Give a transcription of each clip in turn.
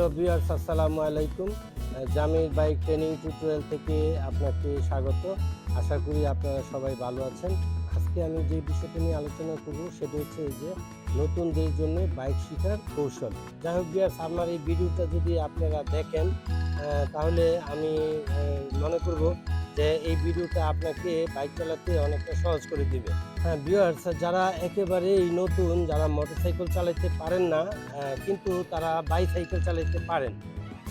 Hello viewers, আসসালামু আলাইকুম। Jamir bike training tutorial থেকে আপনাকে স্বাগত। আশা করি আপনারা সবাই ভালো আছেন। আজকে আমি যে বিষয়টা নিয়ে আলোচনা করব, সেটা হচ্ছে এই যে নতুনদের জন্য বাইক শেখার কৌশল। যাই হোক ভিউয়ার্স, আমার এই ভিডিওটা যদি আপনারা দেখেন তাহলে আমি মনে করব যে এই ভিডিওটা আপনাকে বাইক চালাতে অনেকটা সহজ করে দিবে। হ্যাঁ ভিউয়ার্স যারা একেবারেই নতুন, যারা মোটরসাইকেল চালাতে পারেন না কিন্তু তারা বাইসাইকেল চালাতে পারেন।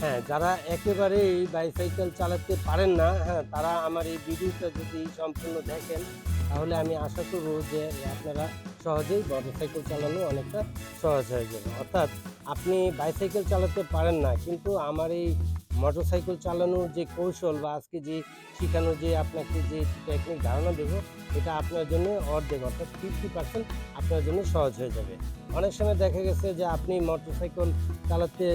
হ্যাঁ যারা একেবারেই বাইসাইকেল চালাতে পারেন না হ্যাঁ তারা আমার এই ভিডিওটা যদি সম্পূর্ণ দেখেন, তাহলে আমি আশা করব যে আপনারা সহজেই মোটরসাইকেল চালানো অনেকটা সহজ হয়ে যাবে। অর্থাৎ আপনি বাইসাইকেল চালাতে পারেন না, কিন্তু আমার এই মোটরসাইকেল চালানোর যে কৌশল বা আজকে যে শেখানোর যে আপনাকে যে টেকনিক ধারণা দেবো, এটা আপনার জন্য অর্ধেক, অর্থাৎ ফিফটি পার্সেন্ট আপনার জন্য সহজ হয়ে যাবে। অনেক সময় দেখা গেছে যে আপনি মোটরসাইকেল চালাতে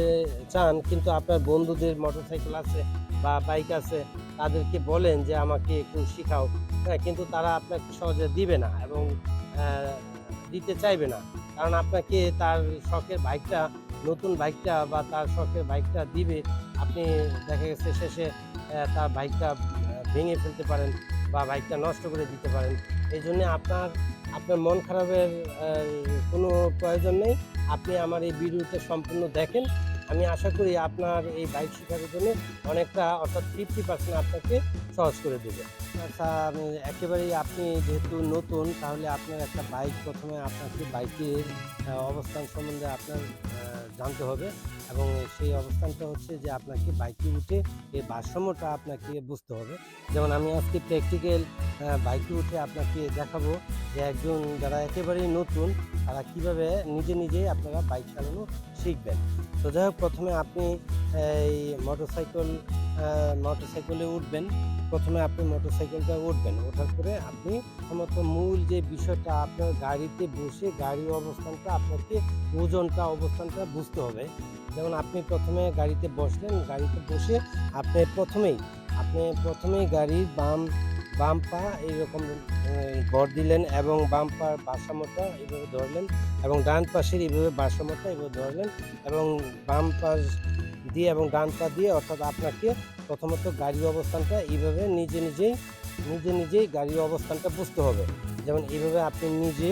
চান, কিন্তু আপনার বন্ধুদের মোটরসাইকেল আছে বা বাইক আছে, তাদেরকে বলেন যে আমাকে একটু শেখাও। হ্যাঁ কিন্তু তারা আপনাকে সহজে দিবে না এবং দিতে চাইবে না। কারণ আপনাকে তার শখের বাইকটা নতুন বাইকটা বা তার শখের বাইকটা দিবে, আপনি দেখা গেছে শেষে তার বাইকটা ভেঙে ফেলতে পারেন বা বাইকটা নষ্ট করে দিতে পারেন। এই জন্য আপনার আপনার মন খারাপের কোনো প্রয়োজন নেই। আপনি আমার এই ভিডিওটা সম্পূর্ণ দেখেন। আমি আশা করি আপনার এই বাইক শেখার জন্য অনেকটা, অর্থাৎ ফিফটি পার্সেন্ট আপনাকে সহজ করে দেবে। আচ্ছা আমি একেবারেই, আপনি যেহেতু নতুন, তাহলে আপনার একটা বাইক প্রথমে আপনাকে বাইকের অবস্থান সম্বন্ধে আপনার জানতে হবে এবং সেই অবস্থানটা হচ্ছে যে আপনাকে বাইকে উঠে এই ভারসাম্যটা আপনাকে বুঝতে হবে। যেমন আমি আজকে প্র্যাকটিক্যাল বাইকে উঠে আপনাকে দেখাবো যে একজন যারা একেবারেই নতুন, তারা কীভাবে নিজে নিজেই আপনারা বাইক চালানো শিখবেন। তো যাই হোক, প্রথমে আপনি এই মোটরসাইকেল মোটরসাইকেলে উঠবেন। প্রথমে আপনি মোটরসাইকেলটা উঠবেন, ওঠার পরে আপনি প্রথমত মূল যে বিষয়টা, আপনার গাড়িতে বসে গাড়ির অবস্থানটা, আপনাকে ওজনটা, অবস্থানটা বুঝতে হবে। যেমন আপনি প্রথমে গাড়িতে বসলেন, গাড়িতে বসে আপনি প্রথমেই আপনি প্রথমেই গাড়ির বাম বাম পা এইরকম গড় দিলেন এবং বাম পার ভারসাম্যটা এইভাবে ধরলেন এবং ডান পাশের এইভাবে ভারসাম্যটা এইভাবে ধরলেন এবং বাম পাশ দিয়ে এবং ডান পা দিয়ে অর্থাৎ আপনাকে প্রথমত গাড়ির অবস্থানটা এইভাবে নিজে নিজেই নিজে নিজেই গাড়ির অবস্থানটা বুঝতে হবে। যেমন এইভাবে আপনি নিজে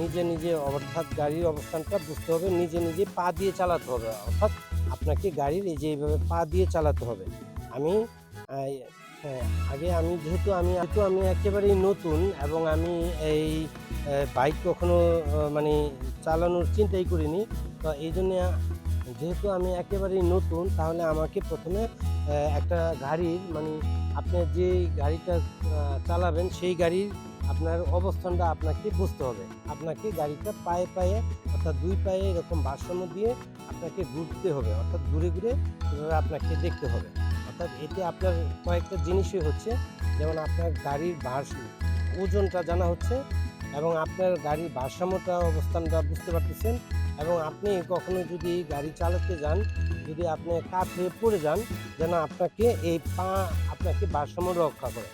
নিজে নিজে অর্থাৎ গাড়ির অবস্থানটা বুঝতে হবে, নিজে নিজে পা দিয়ে চালাতে হবে। অর্থাৎ আপনাকে গাড়ির এই যে এইভাবে পা দিয়ে চালাতে হবে। আমি, আগে আমি যেহেতু আমি যেহেতু আমি একেবারেই নতুন এবং আমি এই বাইক কখনো মানে চালানোর চিন্তাই করিনি, তো এই জন্য যেহেতু আমি একেবারেই নতুন, তাহলে আমাকে প্রথমে একটা গাড়ির মানে আপনি যে গাড়িটা চালাবেন, সেই গাড়ির আপনার অবস্থানটা আপনাকে বুঝতে হবে। আপনাকে গাড়িটা পায়ে পায়ে, অর্থাৎ দুই পায়ে এরকম ভারসাম্য দিয়ে আপনাকে ঘুরতে হবে, অর্থাৎ ঘুরে ঘুরে আপনাকে দেখতে হবে। অর্থাৎ এতে আপনার কয়েকটা জিনিসই হচ্ছে, যেমন আপনার গাড়ির ভারসাম্য, ওজনটা জানা হচ্ছে এবং আপনার গাড়ির ভারসাম্যটা, অবস্থানটা বুঝতে পারতেছেন। এবং আপনি কখনো যদি গাড়ি চালাতে যান, যদি আপনি কাত পড়ে যান, যেন আপনাকে এই পা আপনাকে ভারসাম্য রক্ষা করে।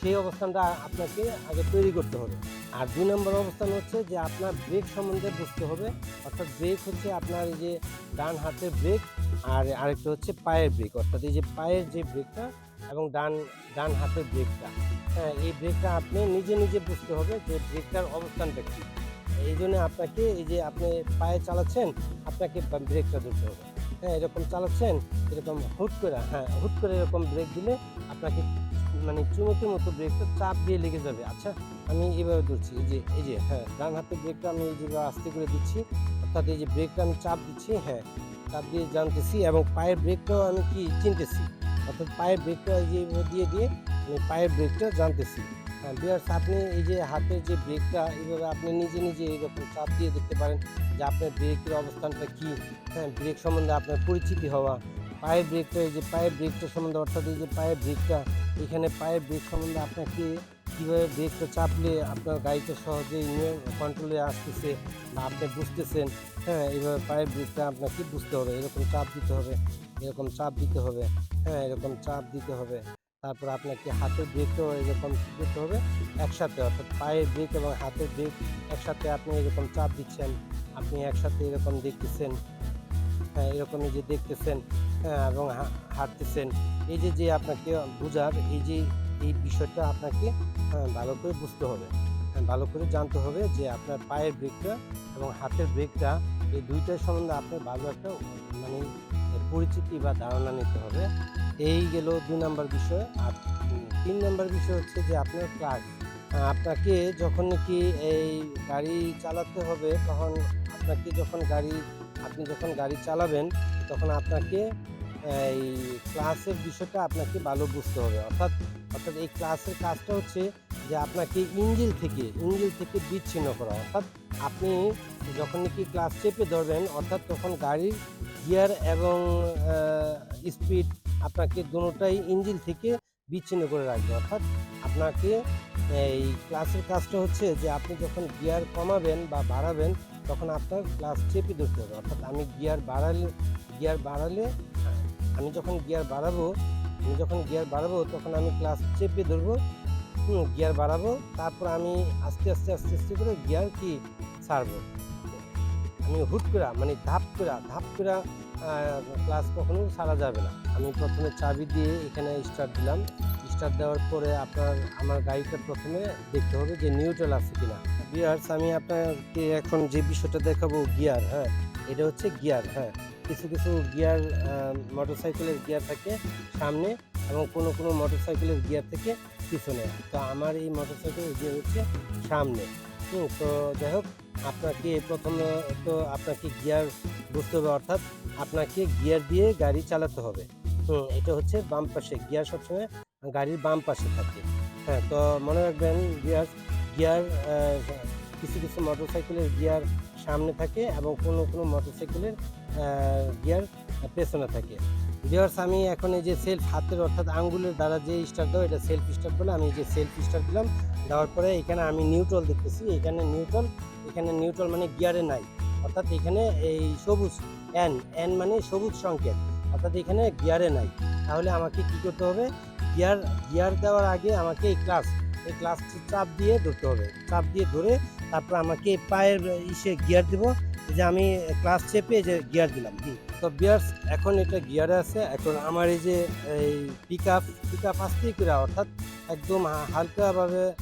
সেই অবস্থানটা আপনাকে আগে তৈরি করতে হবে। আর দুই নম্বর অবস্থান হচ্ছে যে আপনার ব্রেক সম্বন্ধে বুঝতে হবে। অর্থাৎ ব্রেক হচ্ছে আপনার এই যে ডান হাতের ব্রেক আর আরেকটা হচ্ছে পায়ের ব্রেক অর্থাৎ এই যে পায়ের যে ব্রেকটা এবং ডান ডান হাতের ব্রেকটা হ্যাঁ এই ব্রেকটা আপনি নিজে নিজে বুঝতে হবে যে ব্রেকটার অবস্থানটা কী। এই জন্য আপনাকে এই যে আপনি পায়ে চালাচ্ছেন, আপনাকে ব্রেকটা ধরতে হবে। হ্যাঁ এরকম চালাচ্ছেন, এরকম হুট করে হ্যাঁ হুট করে এরকম ব্রেক দিলে আপনাকে মানে চুমুকের মতো ব্রেকটা চাপ দিয়ে লেগে যাবে। আচ্ছা আমি এইভাবে ধরছি, এই যে এই যে হ্যাঁ ডান হাতের ব্রেকটা আমি এই যেভাবে আস্তে করে দিচ্ছি, অর্থাৎ এই যে ব্রেকটা আমি চাপ দিচ্ছি হ্যাঁ চাপ দিয়ে জানতেছি এবং পায়ের ব্রেকটাও আমি কি চিনতেছি, অর্থাৎ পায়ের ব্রেকটা এই যে দিয়ে দিয়ে আমি পায়ের ব্রেকটা জানতেছি। বিয়ার্স আপনি এই যে হাতের যে ব্রেকটা এইভাবে আপনি নিজে নিজে এইরকম চাপ দিয়ে দেখতে পারেন যে আপনার ব্রেকের অবস্থানটা কি? হ্যাঁ ব্রেক সম্বন্ধে আপনার পরিচিতি হওয়া, পায়ের ব্রেকটা এই যে পায়ের ব্রেকটা সম্বন্ধে, অর্থাৎ এই যে পায়ের ব্রেকটা এখানে পায়ের ব্রেক সম্বন্ধে আপনাকে কীভাবে ব্রেকটা চাপলে আপনার গাড়িটা সহজেই নিয়ে কন্ট্রোলে আসতেছে বা আপনি বুঝতেছেন হ্যাঁ এইভাবে পায়ের ব্রেকটা আপনাকে বুঝতে হবে। এরকম চাপ দিতে হবে, এরকম চাপ দিতে হবে হ্যাঁ এরকম চাপ দিতে হবে। তারপর আপনাকে হাতের ব্রেকটাও এরকম দিতে হবে একসাথে অর্থাৎ পায়ের ব্রেক এবং হাতের ব্রেক একসাথে আপনি এরকম চাপ দিচ্ছেন আপনি একসাথে এরকম দেখতেছেন হ্যাঁ এরকম যে দেখতেছেন হ্যাঁ এবং হাঁটতেছেন এই যে যে আপনাকে বোঝার এই যে এই বিষয়টা আপনাকে হ্যাঁ, ভালো করে বুঝতে হবে হ্যাঁ, ভালো করে জানতে হবে যে আপনার পায়ের ব্রেকটা এবং হাতের ব্রেকটা এই দুইটার সম্বন্ধে আপনার ভালো একটা মানে পরিচিতি বা ধারণা নিতে হবে। এই গেল দুই নাম্বার বিষয়। আর তিন নাম্বার বিষয় হচ্ছে যে আপনার ক্লাস আপনাকে যখন নাকি এই গাড়ি চালাতে হবে, তখন আপনাকে যখন গাড়ি, আপনি যখন গাড়ি চালাবেন, তখন আপনাকে এই ক্লাসের বিষয়টা আপনাকে ভালো বুঝতে হবে। অর্থাৎ অর্থাৎ এই ক্লাসের কাজটা হচ্ছে যে আপনাকে ইঞ্জিল থেকে ইঞ্জিল থেকে বিচ্ছিন্ন করা। অর্থাৎ আপনি যখন নাকি ক্লাস চেপে ধরবেন, অর্থাৎ তখন গাড়ির গিয়ার এবং স্পিড আপনাকে দুটোটাই ইঞ্জিন থেকে বিচ্ছিন্ন করে রাখবে। অর্থাৎ আপনাকে, এই ক্লাসের কাজটা হচ্ছে যে আপনি যখন গিয়ার কমাবেন বা বাড়াবেন, তখন আপনার ক্লাস চেপে ধরতে হবে। অর্থাৎ আমি গিয়ার বাড়ালে গিয়ার বাড়ালে, আমি যখন গিয়ার বাড়াবো, আমি যখন গিয়ার বাড়াবো, তখন আমি ক্লাস চেপে ধরবো গিয়ার বাড়াবো, তারপর আমি আস্তে আস্তে আস্তে আস্তে করে গিয়ার কি ছাড়বো। আমি হুট করে মানে ধাপ করে ধাপ করে ক্লাস কখনো সারা যাবে না। আমি প্রথমে চাবি দিয়ে এখানে স্টার্ট দিলাম। স্টার্ট দেওয়ার পরে আপনার, আমার গাড়িটা প্রথমে দেখতে হবে যে নিউট্রাল আছে কিনা। বিয়ার্স আমি আপনাকে এখন যে বিষয়টা দেখাবো গিয়ার হ্যাঁ এটা হচ্ছে গিয়ার হ্যাঁ। কিছু কিছু গিয়ার মোটরসাইকেলের গিয়ার থাকে সামনে এবং কোনো কোনো মোটরসাইকেলের গিয়ার থেকে পিছনে। তো আমার এই মোটরসাইকেলের গিয়ার হচ্ছে সামনে। তো যাই হোক আপনাকে প্রথমে তো আপনাকে গিয়ার বুঝতে হবে, অর্থাৎ আপনাকে গিয়ার দিয়ে গাড়ি চালাতে হবে। হুম এটা হচ্ছে বাম পাশে, গিয়ার সবসময় গাড়ির বাম পাশে থাকে। হ্যাঁ তো মনে রাখবেন গিয়ার গিয়ার কিছু কিছু মোটরসাইকেলের গিয়ার সামনে থাকে এবং কোনো কোনো মোটরসাইকেলের গিয়ার পেছনে থাকে। গিয়ার্স আমি এখন এই যে সেলফ হাতের অর্থাৎ আঙ্গুলের দ্বারা যে স্টার্ট দেবো, এটা সেলফ স্টার্ট বলে আমি যে সেলফ স্টার দিলাম। দেওয়ার পরে এখানে আমি নিউট্রাল দেখতেছি। এখানে নিউট্রাল এখানে নিউট্রাল মানে গিয়ারে নাই। অর্থাৎ এখানে এই সবুজ এন এন মানে সবুজ সংকেত। অর্থাৎ এখানে গিয়ারে নাই। তাহলে আমাকে কি করতে হবে? গিয়ার গিয়ার দেওয়ার আগে আমাকে এই ক্লাস এই ক্লাসটি চাপ দিয়ে ধরতে হবে। চাপ দিয়ে ধরে তারপর আমাকে পায়ের ইসে গিয়ার দিব। যে আমি ক্লাস চেপে যে গিয়ার দিলাম। তো বিয়ার্স এখন এটা গিয়ারে আছে, এখন আমার এই যে, এই পিক আপ পিক আপ আসতেই করে অর্থাৎ একদম হালকাভাবে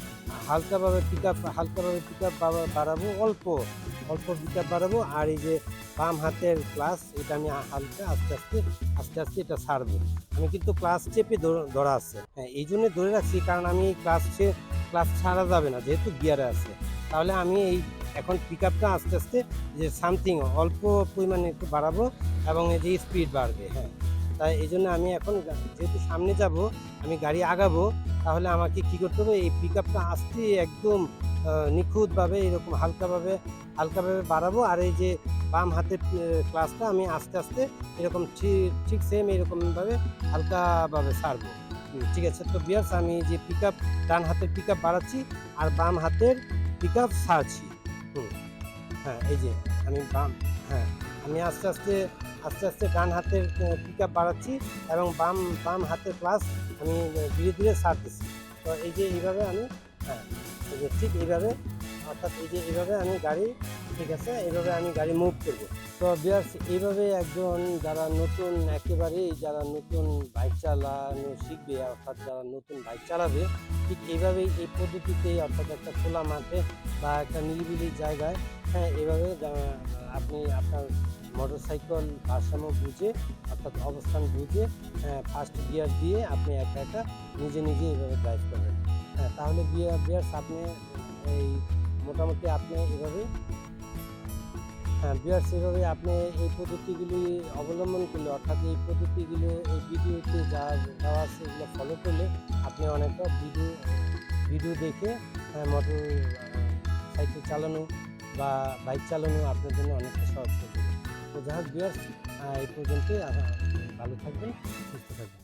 হালকাভাবে পিক আপ হালকাভাবে পিক আপ বাড়াবো, অল্প অল্প পিক আপ বাড়াবো, আর এই যে বাম হাতের ক্লাস এটা আমি হালকা আস্তে আস্তে আস্তে আস্তে এটা ছাড়বো। আমি কিন্তু ক্লাস চেপে ধর- ধরা আছে। হ্যাঁ এই জন্য ধরে রাখছি, কারণ আমি ক্লাস ক্লাস ছাড়া যাবে না, যেহেতু গিয়ারে আছে। তাহলে আমি এই এখন পিক আপটা আস্তে আস্তে যে সামথিং অল্প পরিমাণে একটু বাড়াবো এবং এই যে স্পিড বাড়বে হ্যাঁ। তাই এই জন্য আমি এখন যেহেতু সামনে যাব, আমি গাড়ি আগাবো, তাহলে আমাকে কি করতে হবে? এই পিক আপটা আস্তে একদম নিখুঁতভাবে, এরকম হালকাভাবে হালকাভাবে বাড়াবো আর এই যে বাম হাতের ক্লাসটা আমি আস্তে আস্তে এরকম ঠিক সেম এরকমভাবে হালকাভাবে সারবো। ঠিক আছে? তো বিয়ার্স আমি যে পিক আপ ডান হাতের পিক আপ বাড়াচ্ছি আর বাম হাতের পিক আপ ছাড়ছি হুম। হ্যাঁ এই যে আমি বাম হ্যাঁ আমি আস্তে আস্তে আস্তে আস্তে ডান হাতের পিক আপ বাড়াচ্ছি এবং বাম বাম হাতের ক্লাস আমি ধীরে ধীরে ছাড়তেছি তো এই যে এইভাবে আমি হ্যাঁ এই যে ঠিক এইভাবে, অর্থাৎ এই যে এইভাবে আমি গাড়ি, ঠিক আছে, এইভাবে আমি গাড়ি মুভ করব। তো বিয়ার্স এইভাবে একজন যারা নতুন, একেবারেই যারা নতুন বাইক চালানো শিখবে, অর্থাৎ যারা নতুন বাইক চালাবে, ঠিক এইভাবেই এই পদ্ধতিতেই অর্থাৎ একটা খোলা মাঠে বা একটা নিরিবিলি জায়গায় হ্যাঁ এভাবে আপনি আপনার মোটর সাইকেল ভারসাম্য বুঝে, অর্থাৎ অবস্থান বুঝে ফার্স্ট গিয়ার দিয়ে আপনি একা একা নিজে নিজে এইভাবে ড্রাইভ করবেন। হ্যাঁ তাহলে বিয়ার বিয়ার্স আপনি এই মোটামুটি আপনি এভাবে হ্যাঁ বিয়ার্স এভাবে আপনি এই পদ্ধতিগুলি অবলম্বন করলে, অর্থাৎ এই পদ্ধতিগুলো, এই ভিডিওতে যা দেওয়া আছে এগুলো ফলো করলে আপনি অনেকটা ভিডিও ভিডিও দেখে মোটর সাইকেল চালানো বা বাইক চালানো আপনার জন্য অনেকটা সহজ যাবে। তো যাই হোক বিয়ার্স এই পর্যন্তই। ভালো থাকবেন, সুস্থ থাকবেন।